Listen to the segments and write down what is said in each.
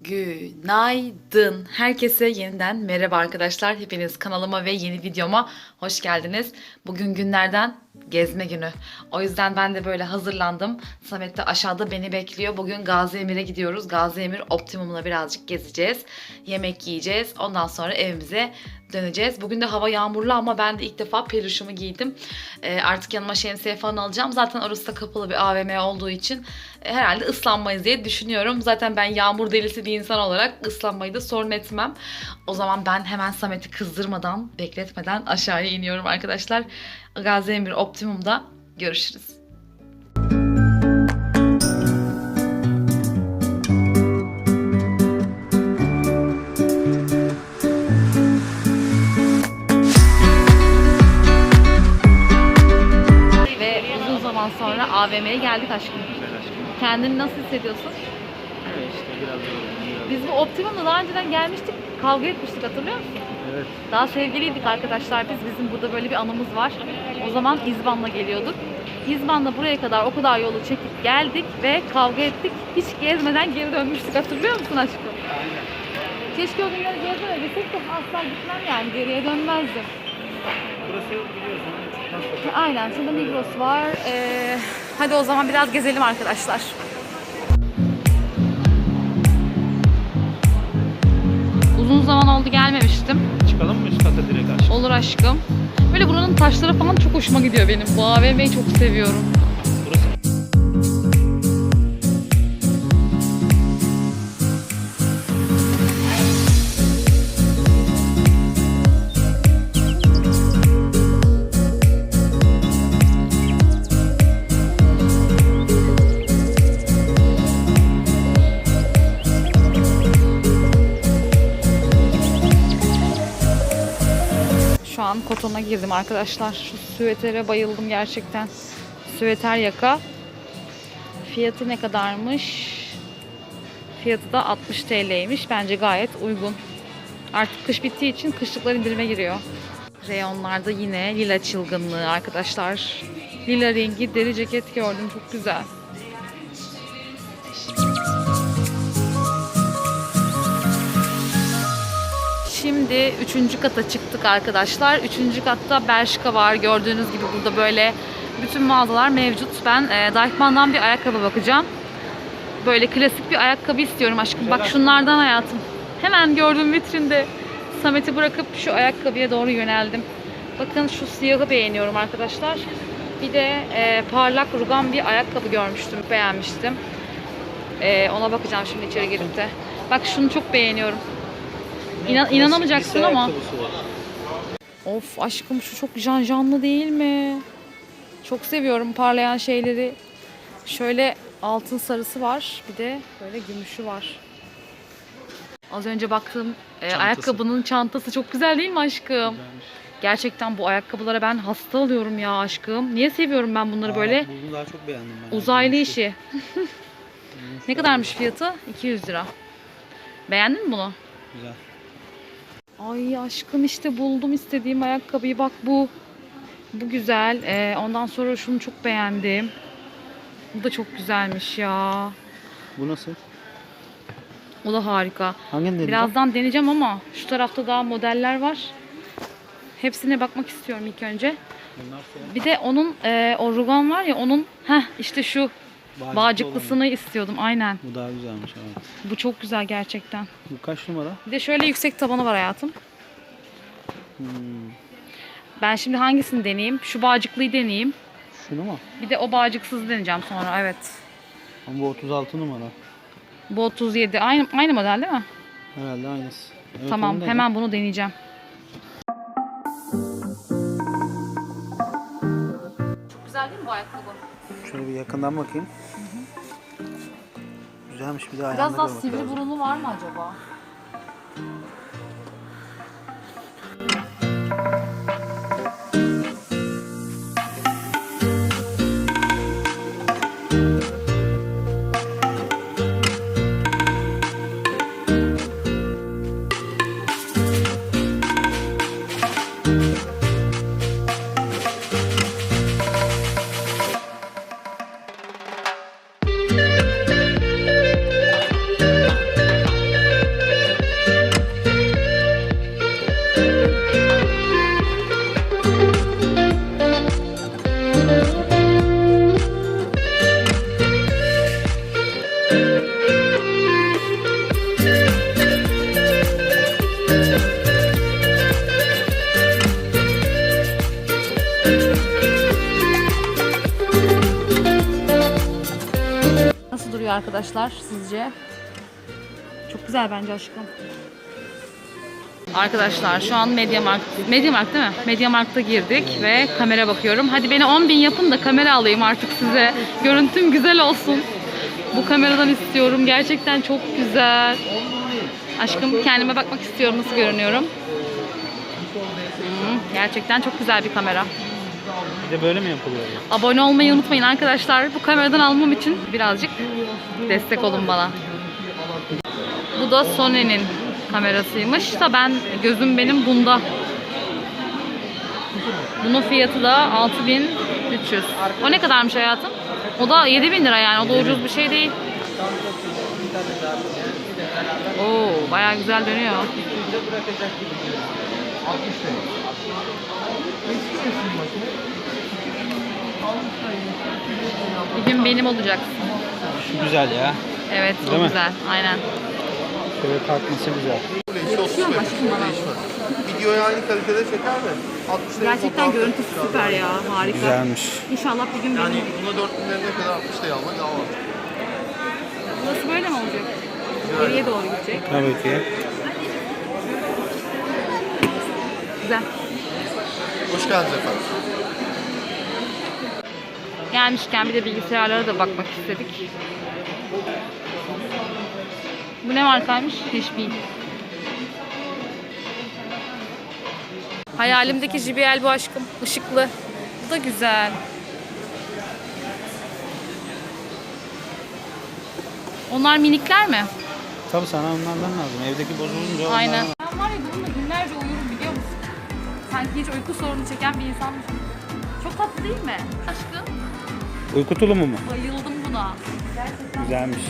Günaydın. Herkese yeniden merhaba arkadaşlar. Hepiniz kanalıma ve yeni videoma hoş geldiniz. Bugün günlerden gezme günü. O yüzden ben de böyle hazırlandım. Samet de aşağıda beni bekliyor. Bugün Gazi Emir'e gidiyoruz. Gazi Emir Optimum'la birazcık gezeceğiz. Yemek yiyeceğiz. Ondan sonra evimize döneceğiz. Bugün de hava yağmurlu ama ben de ilk defa peluşumu giydim. Ee, artık yanıma şemsiye falan alacağım. Zaten orası da kapalı bir AVM olduğu için e, herhalde ıslanmayız diye düşünüyorum. Zaten ben yağmur delisi bir insan olarak ıslanmayı da sorun etmem. O zaman ben hemen Samet'i kızdırmadan, bekletmeden aşağıya iniyorum arkadaşlar. Gazi Emir Optimum'da görüşürüz. Ve uzun zaman sonra AVM'ye geldik aşkım. Kendini nasıl hissediyorsun? Evet işte biraz yoruldum, biraz. Biz bu Optimum'da daha önceden gelmiştik. Kavga etmiştik hatırlıyor musun? Evet. Daha sevgiliydik arkadaşlar biz. Bizim burada böyle bir anımız var. O zaman İzban'la geliyorduk. İzban'la buraya kadar o kadar yolu çekip geldik ve kavga ettik. Hiç gezmeden geri dönmüştük. Hatırlıyor musun aşkım? Keşke o günleri geri dönebilsek de asla gitmem yani. Geriye dönmezdim. Burası biliyorsun? Aynen. Şurada Migros var. Ee, hadi o zaman biraz gezelim arkadaşlar. Uzun zaman oldu gelmemiştim. Çıkalım mı üst kata direkt aşağı? Olur aşkım. Böyle buranın taşları falan çok hoşuma gidiyor benim. Bu AVM'yi çok seviyorum. Kotona girdim arkadaşlar. Şu süvetere bayıldım gerçekten. Süveter yaka. Fiyatı ne kadarmış? Fiyatı da 60 TL'ymiş. Bence gayet uygun. Artık kış bittiği için kışlıklar indirime giriyor. Reyonlarda yine lila çılgınlığı arkadaşlar. Lila rengi deri ceket gördüm. Çok güzel. Şimdi üçüncü kata çıktık arkadaşlar. Üçüncü katta Bershka var. Gördüğünüz gibi burada böyle bütün mağazalar mevcut. Ben e, Deichmann'dan bir ayakkabı bakacağım. Böyle klasik bir ayakkabı istiyorum aşkım. Bak şunlardan hayatım. Hemen gördüğüm vitrinde Samet'i bırakıp şu ayakkabıya doğru yöneldim. Bakın şu siyahı beğeniyorum arkadaşlar. Bir de e, parlak rugan bir ayakkabı görmüştüm. Beğenmiştim. E, ona bakacağım şimdi içeri girip de. Bak şunu çok beğeniyorum. İnan, inanamayacaksın ama. Of aşkım şu çok janjanlı değil mi? Çok seviyorum parlayan şeyleri. Şöyle altın sarısı var. Bir de böyle gümüşü var. Az önce baktığım e, Çantası. ayakkabının çantası çok güzel değil mi aşkım? Güzelmiş. Gerçekten bu ayakkabılara ben hasta alıyorum ya aşkım. Niye seviyorum ben bunları Aa, böyle? Bunu daha çok beğendim ben. Uzaylı işi. Ne kadarmış fiyatı? 200 lira. Beğendin mi bunu? Güzel. Ay aşkım işte buldum istediğim ayakkabıyı. Bak bu. Bu güzel. Ee, ondan sonra şunu çok beğendim. Bu da çok güzelmiş ya. Bu nasıl? O da harika. Hangini deneyeceğim? Birazdan deneyeceğim ama şu tarafta daha modeller var. Hepsine bakmak istiyorum ilk önce. Bunlar. Bir de onun e, o rugan var ya onun heh işte şu Bağcıklı bağcıklısını istiyordum aynen. Bu daha güzelmiş evet. Bu çok güzel gerçekten. Bu kaç numara? Bir de şöyle yüksek tabanı var hayatım. Hmm. Ben şimdi hangisini deneyeyim? Şu bağcıklıyı deneyeyim. Şunu mu? Bir de o bağcıksız deneyeceğim sonra evet. Ama bu 36 numara. Bu 37. Aynı aynı model değil mi? Herhalde aynısı. Evet, tamam, hemen bunu deneyeceğim. Çok güzel değil mi bu ayakkabı? Şöyle bir yakından bakayım. Güzelmiş bir de ayağına Biraz daha sivri burunu var mı acaba? Arkadaşlar sizce? Çok güzel bence aşkım. Arkadaşlar şu an Mediamarkt, Mediamarkt değil mi? Mediamarkt'a girdik ve kamera bakıyorum. Hadi beni 10 bin yapın da kamera alayım artık size. Görüntüm güzel olsun. Bu kameradan istiyorum. Gerçekten çok güzel. Aşkım kendime bakmak istiyorum nasıl görünüyorum. Hmm, gerçekten çok güzel bir kamera. Bir de böyle mi yapılıyor? Abone olmayı unutmayın arkadaşlar. Bu kameradan almam için birazcık destek olun bana. Bu da Sony'nin kamerasıymış da ben gözüm benim bunda. Bunun fiyatı da 6300. O ne kadarmış hayatım? O da 7000 lira yani. O da ucuz bir şey değil. Oo, bayağı güzel dönüyor. Bir gün benim olacaksın. Şu güzel ya. Evet, o Değil mi? güzel. Aynen. Şöyle kalkması güzel. Yakışıyor mu aşkım bana? Videoyu aynı kalitede çeker de 60 lira Gerçekten fotoğraf görüntüsü süper ya. Harika. Güzelmiş. İnşallah bir gün Yani benim. buna 4000 liraya kadar 60 liraya almak daha var. Burası böyle mi olacak? Geriye doğru gidecek. Tabii ki. Güzel. Hoş geldiniz efendim. Gelmişken bir de bilgisayarlara da bakmak istedik. Bu ne markaymış? HP. Hayalimdeki JBL bu aşkım. Işıklı. Bu da güzel. Onlar minikler mi? Tabii sana onlardan lazım. Evdeki bozulunca Aynen. onlardan- Ben var ya bununla günlerce uyurum biliyor musun? Sanki hiç uyku sorunu çeken bir insanmışım. Çok tatlı değil mi? Aşkım. Uyku tulumu mu? Bayıldım buna. Gerçekten. Güzelmiş.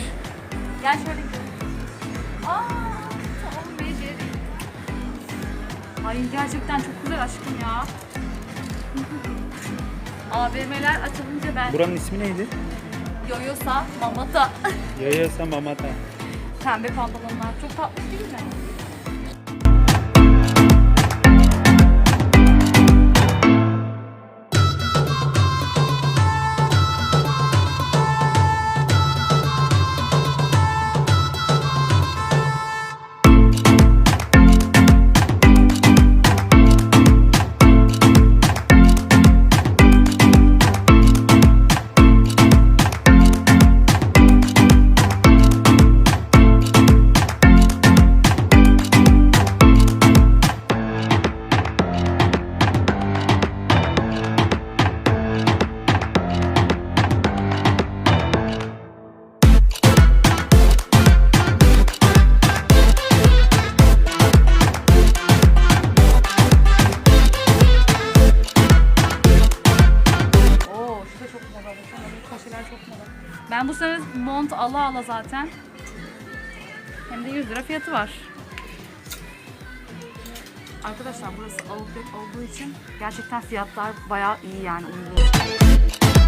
Gel şöyle. Aa, ve Jerry. Ay gerçekten çok güzel aşkım ya. AVM'ler açılınca ben Buranın ismi neydi? Yoyosa Mamata Yayasa Mamata. pembe pantolonlar çok tatlı değil mi? Köşeler çok moda. Ben bu sene mont ala ala zaten. Hem de 100 lira fiyatı var. Arkadaşlar burası outlet olduğu için gerçekten fiyatlar bayağı iyi yani uygun.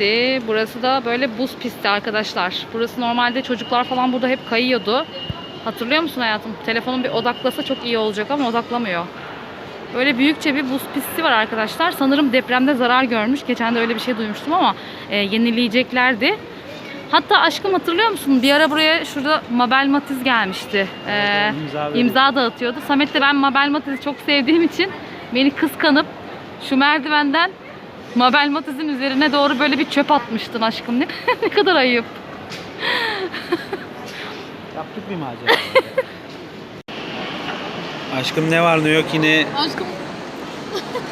Şimdi burası da böyle buz pisti arkadaşlar. Burası normalde çocuklar falan burada hep kayıyordu. Hatırlıyor musun hayatım? Telefonun bir odaklasa çok iyi olacak ama odaklamıyor. Böyle büyükçe bir buz pisti var arkadaşlar. Sanırım depremde zarar görmüş. Geçen de öyle bir şey duymuştum ama e, yenileyeceklerdi. Hatta aşkım hatırlıyor musun? Bir ara buraya şurada Mabel Matiz gelmişti. E, İmza imza dağıtıyordu. Samet de ben Mabel Matiz'i çok sevdiğim için beni kıskanıp şu merdivenden Mabel Matiz'in üzerine doğru böyle bir çöp atmıştın aşkım. Ne, ne kadar ayıp. Yaptık bir macera. Aşkım ne var ne yok yine Aşkım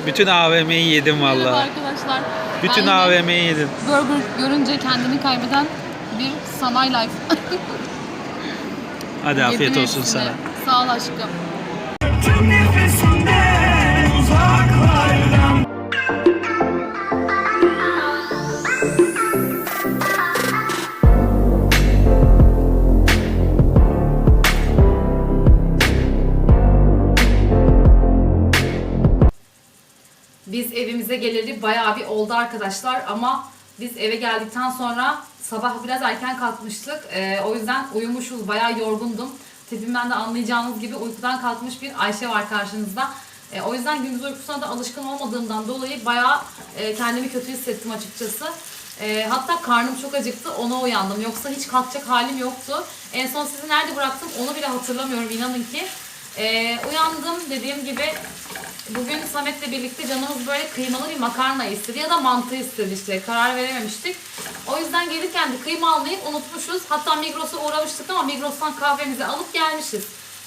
bütün AVM'yi yedim merhaba valla. arkadaşlar. Bütün Ben AVM'yi yedim. Burger görünce kendini kaybeden bir Samay Life. Hadi afiyet Yedim olsun hepsini. sana. Sağ ol aşkım. Tüm nefesinde Biz evimize geleli bayağı bir oldu arkadaşlar ama biz eve geldikten sonra sabah biraz erken kalkmıştık. Ee, o yüzden uyumuşuz, bayağı yorgundum. Tipimden de anlayacağınız gibi uykudan kalkmış bir Ayşe var karşınızda. Ee, o yüzden gündüz uykusuna da alışkın olmadığımdan dolayı bayağı e, kendimi kötü hissettim açıkçası. Ee, hatta karnım çok acıktı, ona uyandım. Yoksa hiç kalkacak halim yoktu. En son sizi nerede bıraktım onu bile hatırlamıyorum inanın ki. Ee, uyandım dediğim gibi Bugün Samet'le birlikte canımız böyle kıymalı bir makarna istedi ya da mantı istedi işte karar verememiştik. O yüzden gelirken de kıyma almayı unutmuşuz. Hatta Migros'a uğramıştık ama Migros'tan kahvemizi alıp gelmişiz.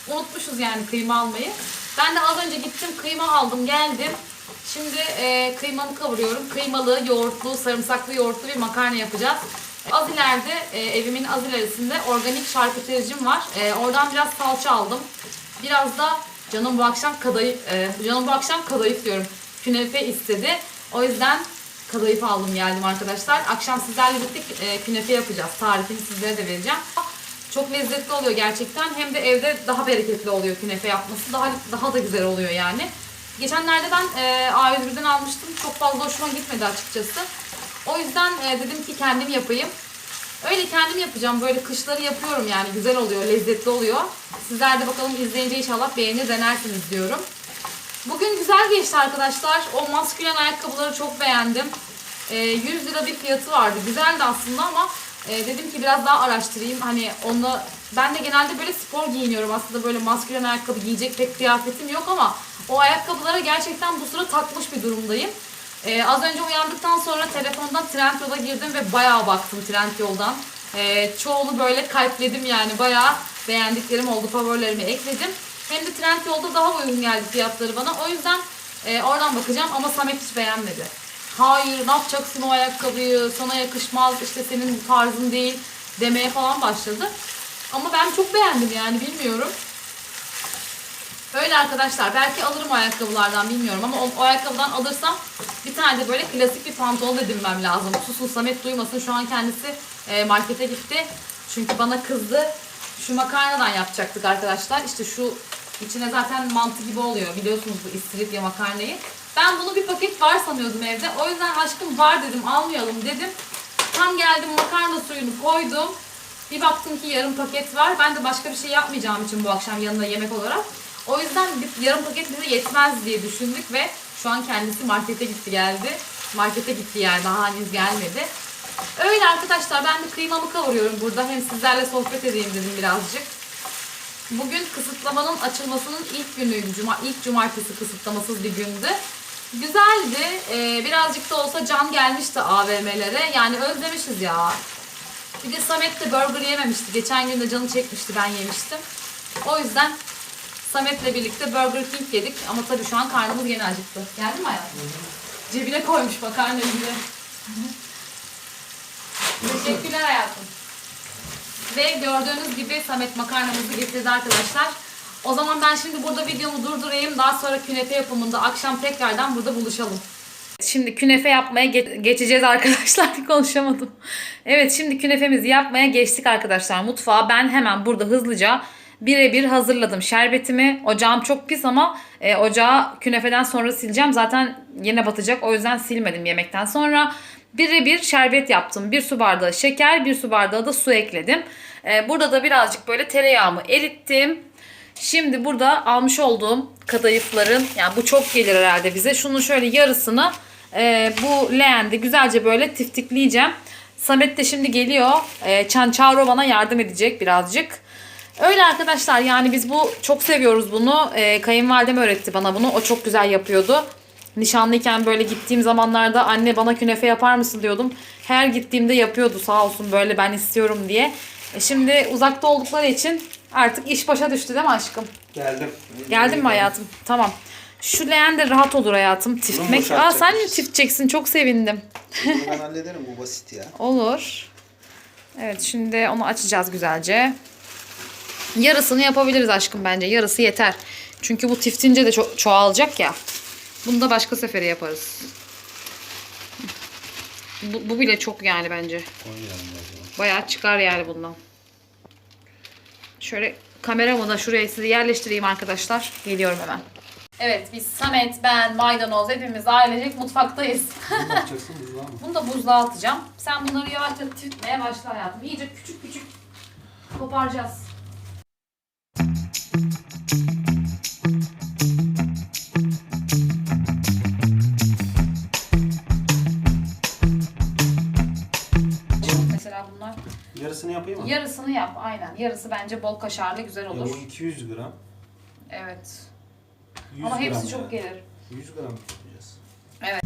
Unutmuşuz yani kıyma almayı. Ben de az önce gittim kıyma aldım geldim. Şimdi e, kıymamı kavuruyorum. Kıymalı, yoğurtlu, sarımsaklı yoğurtlu bir makarna yapacağız. Az ileride e, evimin az ilerisinde organik şarkütericim var. E, oradan biraz salça aldım. Biraz da canım bu akşam kadayıf, e, canım bu akşam kadayıf diyorum. Künefe istedi. O yüzden kadayıf aldım geldim arkadaşlar. Akşam sizlerle birlikte e, künefe yapacağız. Tarifini sizlere de vereceğim. Çok lezzetli oluyor gerçekten. Hem de evde daha bereketli oluyor künefe yapması. Daha daha da güzel oluyor yani. Geçenlerde ben e, A101'den almıştım. Çok fazla hoşuma gitmedi açıkçası. O yüzden e, dedim ki kendim yapayım. Öyle kendim yapacağım. Böyle kışları yapıyorum yani. Güzel oluyor, lezzetli oluyor. Sizler de bakalım izleyince inşallah beğenir, denersiniz diyorum. Bugün güzel geçti arkadaşlar. O maskülen ayakkabıları çok beğendim. Ee, 100 lira bir fiyatı vardı. Güzeldi aslında ama e, dedim ki biraz daha araştırayım. Hani onunla ben de genelde böyle spor giyiniyorum. Aslında böyle maskülen ayakkabı giyecek pek kıyafetim yok ama o ayakkabılara gerçekten bu sıra takmış bir durumdayım. Ee, az önce uyandıktan sonra telefondan Trendyol'a girdim ve bayağı baktım Trendyol'dan. Ee, çoğunu böyle kalpledim yani bayağı beğendiklerim oldu, favorilerimi ekledim. Hem de Trendyol'da daha uygun geldi fiyatları bana. O yüzden e, oradan bakacağım ama Samet hiç beğenmedi. Hayır ne yapacaksın o ayakkabıyı, sana yakışmaz, işte senin tarzın değil demeye falan başladı. Ama ben çok beğendim yani bilmiyorum. Öyle arkadaşlar. Belki alırım ayakkabılardan bilmiyorum ama o, o ayakkabıdan alırsam bir tane de böyle klasik bir pantolon edinmem lazım. Susun Samet duymasın. Şu an kendisi e, markete gitti. Çünkü bana kızdı. Şu makarnadan yapacaktık arkadaşlar. İşte şu içine zaten mantı gibi oluyor. Biliyorsunuz bu istiridye makarnayı. Ben bunu bir paket var sanıyordum evde. O yüzden aşkım var dedim almayalım dedim. Tam geldim makarna suyunu koydum. Bir baktım ki yarım paket var. Ben de başka bir şey yapmayacağım için bu akşam yanına yemek olarak. O yüzden bir yarım paket bize yetmez diye düşündük ve şu an kendisi markete gitti geldi. Markete gitti yani daha henüz gelmedi. Öyle arkadaşlar ben de kıymamı kavuruyorum burada. Hem sizlerle sohbet edeyim dedim birazcık. Bugün kısıtlamanın açılmasının ilk günüydü. Cuma, ilk cumartesi kısıtlamasız bir gündü. Güzeldi. Ee, birazcık da olsa can gelmişti AVM'lere. Yani özlemişiz ya. Bir de Samet de burger yememişti. Geçen gün de canı çekmişti ben yemiştim. O yüzden Samet'le birlikte Burger King yedik. Ama tabii şu an karnımız gene acıktı. Geldi mi hayatım? Cebine koymuş makarnayı bile. Teşekkürler hayatım. Ve gördüğünüz gibi Samet makarnamızı getirdi arkadaşlar. O zaman ben şimdi burada videomu durdurayım. Daha sonra künefe yapımında akşam tekrardan burada buluşalım. Şimdi künefe yapmaya ge- geçeceğiz arkadaşlar. Konuşamadım. Evet şimdi künefemizi yapmaya geçtik arkadaşlar mutfağa. Ben hemen burada hızlıca birebir hazırladım şerbetimi. Ocağım çok pis ama e, ocağı künefeden sonra sileceğim. Zaten yine batacak o yüzden silmedim yemekten sonra. Birebir şerbet yaptım. Bir su bardağı şeker, bir su bardağı da su ekledim. E, burada da birazcık böyle tereyağımı erittim. Şimdi burada almış olduğum kadayıfların yani bu çok gelir herhalde bize. Şunun şöyle yarısını e, bu leğende güzelce böyle tiftikleyeceğim. Samet de şimdi geliyor. E, Çançaro bana yardım edecek birazcık. Öyle arkadaşlar yani biz bu çok seviyoruz bunu. E, kayınvalidem öğretti bana bunu. O çok güzel yapıyordu. Nişanlıyken böyle gittiğim zamanlarda anne bana künefe yapar mısın diyordum. Her gittiğimde yapıyordu sağ olsun böyle ben istiyorum diye. E, şimdi uzakta oldukları için artık iş başa düştü değil mi aşkım? Geldim. Geldin mi hayatım? Tamam. Şu leğen de rahat olur hayatım tiftmek. Aa sen mi tifteceksin? Çok sevindim. Bunu ben hallederim bu basit ya. Olur. Evet şimdi onu açacağız güzelce. Yarısını yapabiliriz aşkım bence. Yarısı yeter. Çünkü bu tiftince de ço- çoğalacak ya. Bunu da başka sefere yaparız. Bu, bu bile çok yani bence. Bayağı çıkar yani bundan. Şöyle kameramı da şuraya sizi yerleştireyim arkadaşlar. Geliyorum hemen. Evet biz Samet, ben, maydanoz hepimiz ailecek mutfaktayız. Ne yapacaksın buzluğa mı? Bunu da buzluğa atacağım. Sen bunları yavaşça tütmeye başla hayatım. İyice küçük küçük koparacağız. Yarısını yapayım mı? yarısını yap aynen. Yarısı bence bol kaşarlı güzel Ya olur. bu 200 gram. Evet. 100 Ama gram hepsi ya. çok gelir. 100 gram yapacağız. Evet.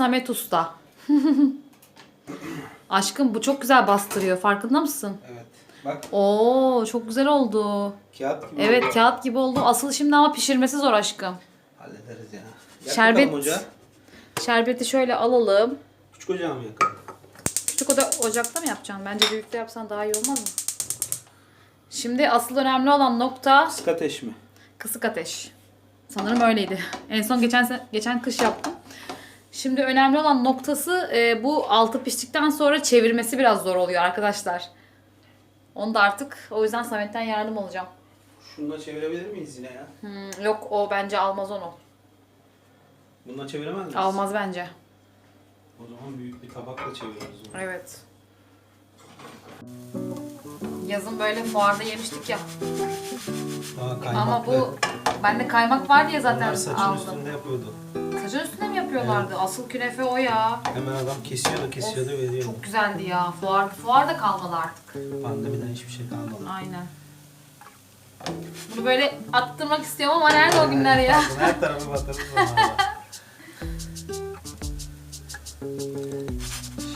Samet Usta. Aşkım bu çok güzel bastırıyor. Farkında mısın? Evet. Bak Oo çok güzel oldu. kağıt gibi Evet kağıt gibi oldu. Asıl şimdi ama pişirmesi zor aşkım. Hallederiz ya. Yak Şerbet- bakalım ocağı. Şerbeti şöyle alalım. Küçük ocağı mı yakalım? Küçük oda ocakta mı yapacaksın? Bence büyükte yapsan daha iyi olmaz mı? Şimdi asıl önemli olan nokta Kısık ateş mi? kısık ateş. Sanırım öyleydi. En son geçen se- geçen kış yaptım. Şimdi önemli olan noktası e, bu altı piştikten sonra çevirmesi biraz zor oluyor arkadaşlar. Onu da artık o yüzden Samet'ten yardım alacağım. Şununla çevirebilir miyiz yine ya? Hmm, yok o bence almaz onu. Bununla çeviremez miyiz? Almaz bence. O zaman büyük bir tabakla çeviriyoruz onu. Evet. Yazın böyle fuarda yemiştik ya. Daha kaymaklı. Ama bu bende kaymak var diye zaten Onlar saçın aldım. üstünde yapıyordu. Saçın üstüne mi yapıyorlardı? Asıl künefe o ya. Hemen adam kesiyordu kesiyordu veriyordu. Çok güzeldi ya. Fuar, fuar da kalmadı artık. Pandemiden hiçbir şey kalmadı. Aynen. Bunu böyle attırmak istiyorum ama nerede o günler ya? Her tarafı onlarla.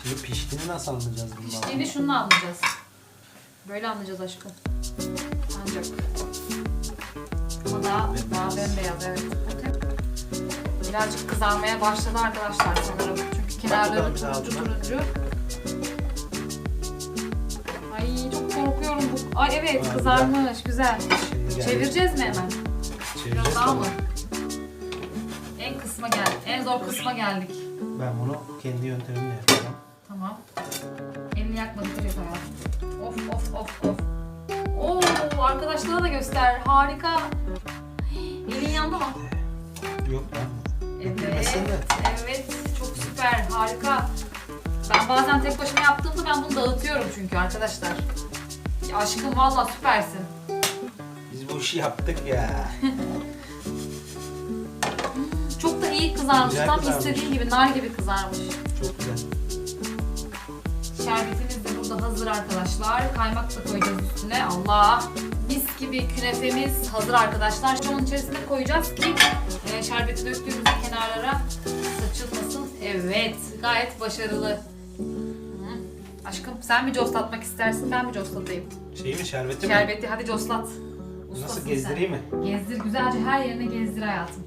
Şimdi piştiğini nasıl anlayacağız bundan? Piştiğini şununla anlayacağız. Böyle anlayacağız aşkım. Ancak. Ama daha, daha bembeyaz evet. Birazcık kızarmaya başladı arkadaşlar sanırım. Çünkü kenarları daha turuncu turuncu. Ay çok korkuyorum bu. Ay evet Aa, kızarmış güzel. Şimdi. Çevireceğiz mi hemen? Biraz Çevireceğiz daha tabii. mı? En kısma geldik. En zor kısma geldik. Ben bunu kendi yöntemimle yapacağım. Tamam. Elini yakma dikkat et hayatım. Of of of of. Oo arkadaşlara da göster. Harika. Elin yandı mı? Yok lan. Evet. Çok süper. Harika. Ben bazen tek başıma yaptığımda ben bunu dağıtıyorum çünkü arkadaşlar. Ya aşkım valla süpersin. Biz bu işi yaptık ya. Çok da iyi kızarmış. Güzel Tam kızarmış. istediğim gibi nar gibi kızarmış. Çok güzel. Şerbetimiz de burada hazır arkadaşlar. Kaymak da koyacağız üstüne. Allah! Mis gibi künefemiz hazır arkadaşlar. Onun içerisine koyacağız ki e, şerbeti döktüğümüzde kenarlara saçılmasın. Evet, gayet başarılı. Hı. Aşkım sen mi coslatmak istersin, ben mi coslatayım? Şey mi şerbeti mi? Şerbeti hadi coslat. Ustasın Nasıl sen. gezdireyim mi? Gezdir güzelce her yerine gezdir hayatım.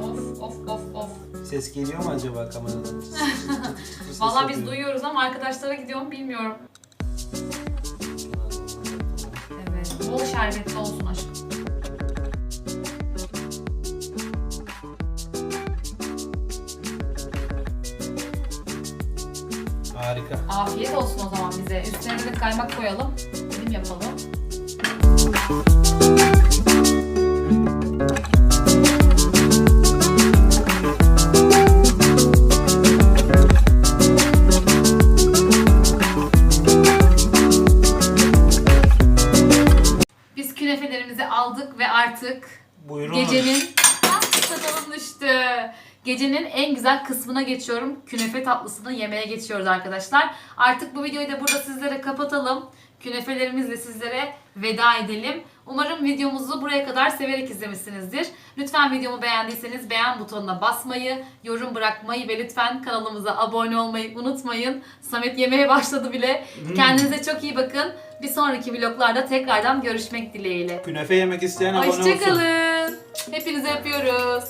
Of of of of. Ses geliyor mu acaba kameradan? Vallahi biz duyuyoruz ama arkadaşlara gidiyor mu bilmiyorum. Evet. Bol şerbetli olsun aşkım. Afiyet olsun o zaman bize. Üstüne de kaymak koyalım. Dilim yapalım. Biz künefelerimizi aldık ve artık Buyurun. gecenin Ah, sakalım. Gecenin en güzel kısmına geçiyorum. Künefe tatlısını yemeye geçiyoruz arkadaşlar. Artık bu videoyu da burada sizlere kapatalım. Künefelerimizle sizlere veda edelim. Umarım videomuzu buraya kadar severek izlemişsinizdir. Lütfen videomu beğendiyseniz beğen butonuna basmayı, yorum bırakmayı ve lütfen kanalımıza abone olmayı unutmayın. Samet yemeye başladı bile. Kendinize çok iyi bakın. Bir sonraki vloglarda tekrardan görüşmek dileğiyle. Künefe yemek isteyen abone olsun. Hoşçakalın. Hepinizi öpüyoruz.